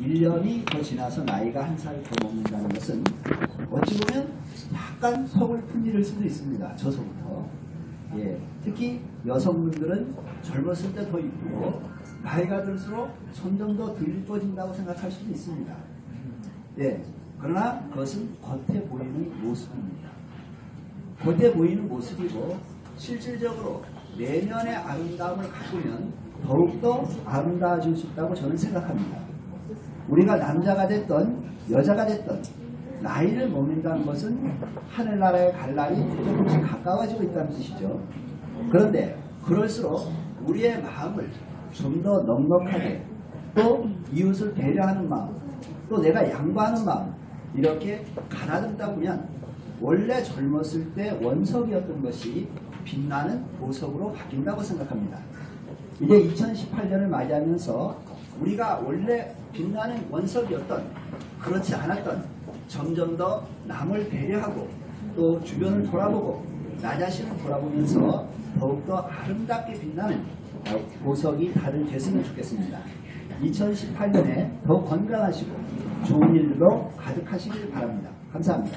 1년이 더 지나서 나이가 한 살 더 먹는다는 것은 어찌 보면 약간 서글픈 일일 수도 있습니다. 저서부터. 예, 특히 여성분들은 젊었을 때 더 이쁘고 나이가 들수록 점점 더 덜 이뻐진다고 생각할 수도 있습니다. 예, 그러나 그것은 겉에 보이는 모습입니다. 겉에 보이는 모습이고 실질적으로 내면의 아름다움을 가꾸면 더욱더 아름다워질 수 있다고 저는 생각합니다. 우리가 남자가 됐던 여자가 됐던 나이를 먹는다는 것은 하늘나라에 갈 날이 조금씩 가까워지고 있다는 뜻이죠. 그런데 그럴수록 우리의 마음을 좀 더 넉넉하게 또 이웃을 배려하는 마음 또 내가 양보하는 마음 이렇게 가다듬다 보면 원래 젊었을 때 원석이었던 것이 빛나는 보석으로 바뀐다고 생각합니다. 이제 2018년을 맞이하면서 우리가 원래 빛나는 원석이었던 그렇지 않았던 점점 더 남을 배려하고 또 주변을 돌아보고 나 자신을 돌아보면서 더욱더 아름답게 빛나는 보석이 다들 됐으면 좋겠습니다. 2018년에 더 건강하시고 좋은 일로 가득하시길 바랍니다. 감사합니다.